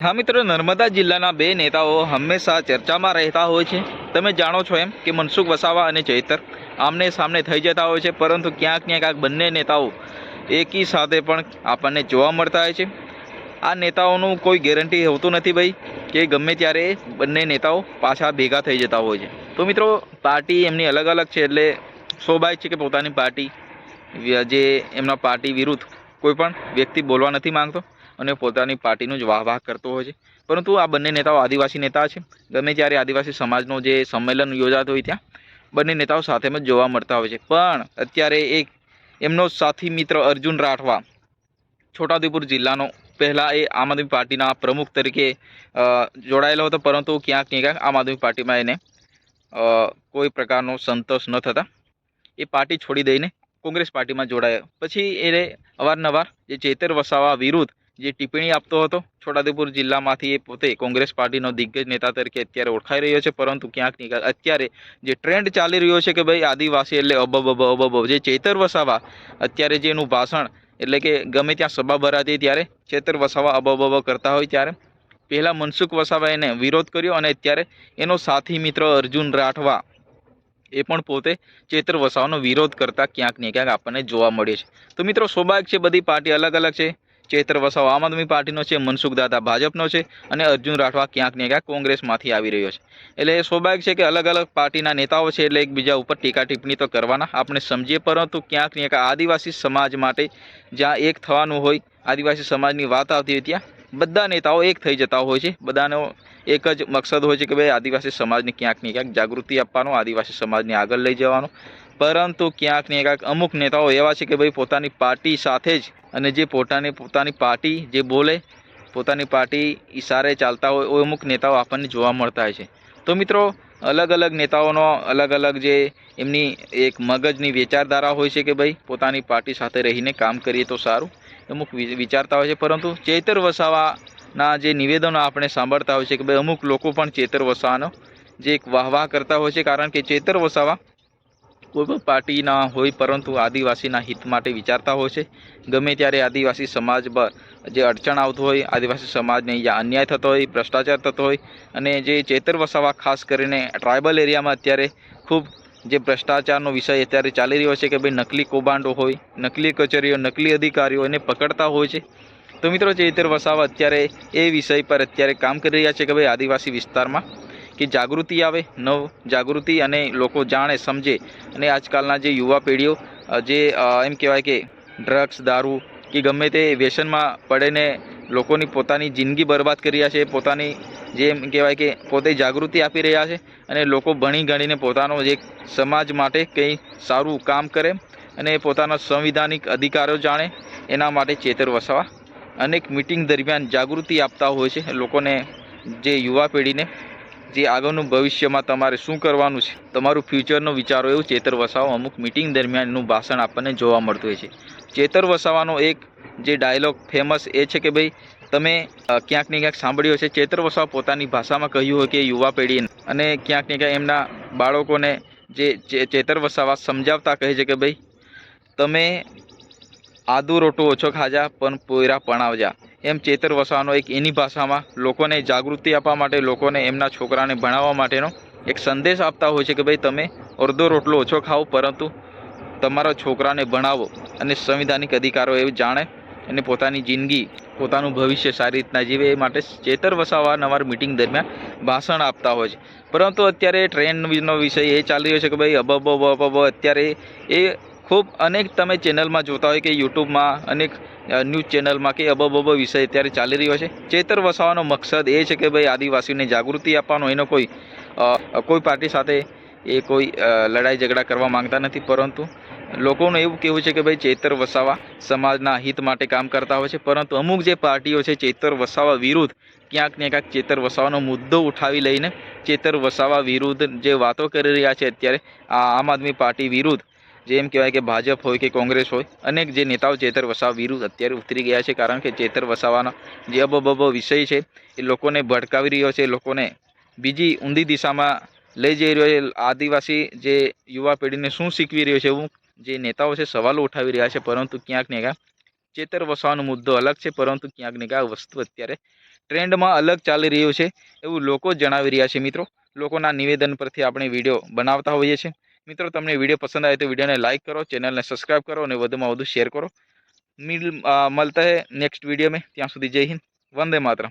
હા મિત્રો, નર્મદા જિલ્લાના બે નેતાઓ હંમેશા ચર્ચામાં રહેતા હોય છે. તમે જાણો છો એમ કે મનસુખ વસાવા અને ચૈતર આમને સામને થઈ જતા હોય છે, પરંતુ ક્યાંક ક્યાંક બંને નેતાઓ એકી સાથે પણ આપણને જોવા મળતા હોય છે. આ નેતાઓનું કોઈ ગેરંટી હોતું નથી ભાઈ, કે ગમે ત્યારે બંને નેતાઓ પાછા ભેગા થઈ જતા હોય છે. તો મિત્રો, પાર્ટી એમની અલગ અલગ છે, એટલે સ્વાભાવિક છે કે પોતાની પાર્ટી, જે એમના પાર્ટી વિરુદ્ધ કોઈ પણ વ્યક્તિ બોલવા નથી માંગતો. અને પોતાની પાર્ટીનું જ વાહ વાહ કરતો હોય છે. પરંતુ આ બંને નેતાઓ આદિવાસી નેતા છે. ગમે ત્યારે આદિવાસી સમાજનો જે સંમેલન યોજાતું હોય ત્યાં, બંને નેતાઓ સાથે જ જોવા મળતા હોય છે. પણ અત્યારે એક એમનો સાથી મિત્ર અર્જુન રાઠવા, છોટાઉદેપુર જિલ્લાનો. પહેલાં એ આમ આદમી પાર્ટીના પ્રમુખ તરીકે જોડાયેલો હતો, પરંતુ ક્યાંક ને ક્યાંક આમ આદમી પાર્ટીમાં એને કોઈ પ્રકારનો સંતોષ ન થતા. એ પાર્ટી છોડી દઈને કોંગ્રેસ પાર્ટીમાં જોડાયો. પછી એને અવારનવાર જે ચેતર વસાવા વિરુદ્ધ જે ટિપ્પણી આપતો હતો, છોટાઉદેપુર જિલ્લામાંથી એ પોતે કોંગ્રેસ પાર્ટીનો દિગ્ગજ નેતા તરીકે અત્યારે ઓળખાઈ રહ્યો છે, પરંતુ ક્યાંક ને અત્યારે જે ટ્રેન્ડ ચાલી રહ્યો છે કે ભાઈ આદિવાસી એટલે અબબ અબબ જે ચેતર વસાવા, અત્યારે જે એનું ભાષણ એટલે કે ગમે ત્યાં સભા ભરાતી ત્યારે ચેતર વસાવા અબબ કરતા હોય ત્યારે પહેલાં મનસુખ વસાવા એને વિરોધ કર્યો અને અત્યારે એનો સાથી મિત્ર અર્જુન રાઠવા એ પણ પોતે ચેતર વસાવાનો વિરોધ કરતા ક્યાંક ને ક્યાંક આપણને જોવા મળે છે. તો મિત્રો, સ્વાભાવિક છે, બધી પાર્ટી અલગ અલગ છે. ચેતર વસાવ. આમ આદમી પાર્ટીનો છે, મનસુખ દાદા ભાજપનો છે અને અર્જુન રાઠવા ક્યાંક ને ક્યાંક કોંગ્રેસમાંથી આવી રહ્યો છે. એટલે એ સ્વાભાવિક છે કે અલગ અલગ પાર્ટીના નેતાઓ છે એટલે એકબીજા ઉપર ટીકા ટિપ્પણી તો કરવાના, આપણે સમજીએ. પરંતુ ક્યાંક ને ક્યાંક આદિવાસી સમાજ માટે જ્યાં એક થવાનું હોય, આદિવાસી સમાજની વાત આવતી હોય ત્યાં બધા નેતાઓ એક થઈ જતા હોય છે. બધાનો એક જ મકસદ હોય છે કે ભાઈ આદિવાસી સમાજને ક્યાંક ને ક્યાંક જાગૃતિ આપવાનો, આદિવાસી સમાજને આગળ લઈ જવાનો. પરંતુ ક્યાંક ને ક્યાંક અમુક નેતાઓ એવા છે કે ભાઈ પોતાની પાર્ટી સાથે જ અને જે પોતાની પોતાની પાર્ટી જે બોલે, પોતાની પાર્ટી ઇશારે ચાલતા હોય અમુક નેતાઓ આપણને જોવા મળતા હોય છે. તો મિત્રો, અલગ અલગ નેતાઓનો અલગ અલગ જે એમની એક મગજની વિચારધારા હોય છે કે ભાઈ, પોતાની પાર્ટી સાથે રહીને કામ કરીએ તો સારું અમુક વિચારતા હોય છે. પરંતુ ચેતર વસાવાના જે નિવેદનો આપણે સાંભળતા હોય છે કે ભાઈ, અમુક લોકો પણ ચેતર વસાવાનો જે એક વાહ વાહ કરતા હોય છે. કારણ કે ચેતર વસાવા કોઈ પણ પાર્ટીના હોય, પરંતુ આદિવાસીના હિત માટે વિચારતા હોય છે. ગમે ત્યારે આદિવાસી સમાજ પર જે અડચણ આવતું હોય, આદિવાસી સમાજને અન્યાય થતો હોય, ભ્રષ્ટાચાર થતો હોય, અને જે ચેતર વસાવા, ખાસ કરીને ટ્રાઇબલ એરિયામાં અત્યારે ખૂબ જે ભ્રષ્ટાચારનો વિષય અત્યારે ચાલી રહ્યો છે કે ભાઈ નકલી કૌભાંડો હોય, નકલી કચેરીઓ, નકલી અધિકારીઓ એને પકડતા હોય છે. તો મિત્રો ચેતર વસાવા અત્યારે એ વિષય પર અત્યારે કામ કરી રહ્યા છે કે ભાઈ આદિવાસી વિસ્તારમાં કે જાગૃતિ આવે, નવ જાગૃતિ અને લોકો જાણે, સમજે. અને આજકાલના જે યુવા પેઢીઓ જે એમ કહેવાય કે ડ્રગ્સ, દારૂ, કે ગમે તે વ્યસનમાં પડેને લોકોની પોતાની જિંદગી બરબાદ કરી રહ્યા છે, પોતાની જે એમ કહેવાય કે પોતે જાગૃતિ આપી રહ્યા છે અને લોકો ભણી ગણીને પોતાનો જે સમાજ માટે કંઈ સારું કામ કરે અને પોતાના સંવિધાનિક અધિકારો જાણે, એના માટે ચેતર વસાવા. અનેક મિટિંગ દરમિયાન જાગૃતિ આપતા હોય છે લોકોને, જે યુવા પેઢીને. જે આગળનું ભવિષ્યમાં તમારે શું કરવાનું છે, તમારું ફ્યુચરનો વિચારો એવું ચેતર વસાવો અમુક મિટિંગ દરમિયાનનું ભાષણ આપણને જોવા મળતું હોય છે. ચેતર વસાવાનો એક જે ડાયલોગ ફેમસ એ છે કે ભાઈ, તમે ક્યાંક ને ક્યાંક સાંભળ્યો છે ચેતર વસાવ પોતાની ભાષામાં કહ્યું હોય કે યુવા પેઢી અને ક્યાંક ને ક્યાંક એમના બાળકોને જે ચેતર વસાવા સમજાવતા કહે છે કે ભાઈ, તમે આદુ રોટો ઓછો ખાજા પણ પોયરા પણાવજા. એમ ચેતર વસાવાનો એક એની ભાષામાં લોકોને જાગૃતિ આપવા માટે, લોકોને એમના છોકરાને ભણાવવા માટેનો એક સંદેશ આપતા હોય છે કે ભાઈ તમે અડધો રોટલો ઓછો ખાઓ, પરંતુ તમારા છોકરાને ભણાવો અને સંવિધાનિક અધિકારો એ જાણે અને પોતાની જિંદગી, પોતાનું ભવિષ્ય સારી રીતના જીવે એ માટે ચેતર વસાવા નવાર મિટિંગ દરમિયાન ભાષણ આપતા હોય છે. પરંતુ અત્યારે ટ્રેન્ડનો વિષય એ ચાલી રહ્યો છે કે ભાઈ અબબ અબબ અત્યારે એ ખૂબ અનેક તમે ચેનલમાં જોતા હોય કે યુટ્યુબમાં અનેક ન્યૂઝ ચેનલમાં કે અબબ અબબ વિષય અત્યારે ચાલી રહ્યો છે. ચેતર વસાવાનો મકસદ એ છે કે ભાઈ આદિવાસીને જાગૃતિ આપવાનો. એનો કોઈ કોઈ પાર્ટી સાથે એ કોઈ લડાઈ ઝઘડા કરવા માંગતા નથી. પરંતુ લોકોનું એવું કહેવું છે કે ભાઈ ચેતર વસાવા સમાજના હિત માટે કામ કરતા હોય છે. પરંતુ અમુક જે પાર્ટીઓ છે ચેતર વસાવા વિરુદ્ધ ક્યાંક ને ક્યાંક ચેતર વસાવાનો મુદ્દો ઉઠાવી લઈને ચેતર વસાવા વિરુદ્ધ જે વાતો કરી રહ્યા છે અત્યારે, આ આમ આદમી પાર્ટી વિરુદ્ધ જે એમ કહેવાય કે ભાજપ હોય કે કોંગ્રેસ હોય, અનેક જે નેતાઓ ચેતર વસાવા વિરુદ્ધ અત્યારે ઉતરી ગયા છે, કારણ કે ચેતર વસાવાના જે અબબબ વિષય છે, એ લોકોને ભડકાવી રહ્યો છે લોકોને બીજી ઊંધી દિશામાં લઈ જઈ રહ્યો છે, આદિવાસી જે યુવા પેઢીને શું શીખવી રહ્યો છે, એવું જે નેતાઓ છે, સવાલો ઉઠાવી રહ્યા છે, પરંતુ ક્યાંક ને ક્યાંક ચેતર વસાવાનો મુદ્દો અલગ છે, પરંતુ ક્યાંક ને ક્યાંક વસ્તુ અત્યારે ટ્રેન્ડમાં અલગ ચાલી રહ્યું છે, એવું લોકો જણાવી રહ્યા છે, મિત્રો. લોકોના નિવેદન પરથી આપણે વીડિયો બનાવતા હોઈએ છીએ. મિત્રો, તમને વીડિયો પસંદ આવે તો વિડીયોને લાઇક કરો, ચેનલને સબસ્ક્રાઇબ કરો અને વધુમાં વધુ શેર કરો. મિલ મળતા હે નેક્સ્ટ વીડિયો મેં ત્યાં સુધી જય હિન્દ. વંદે માતરમ.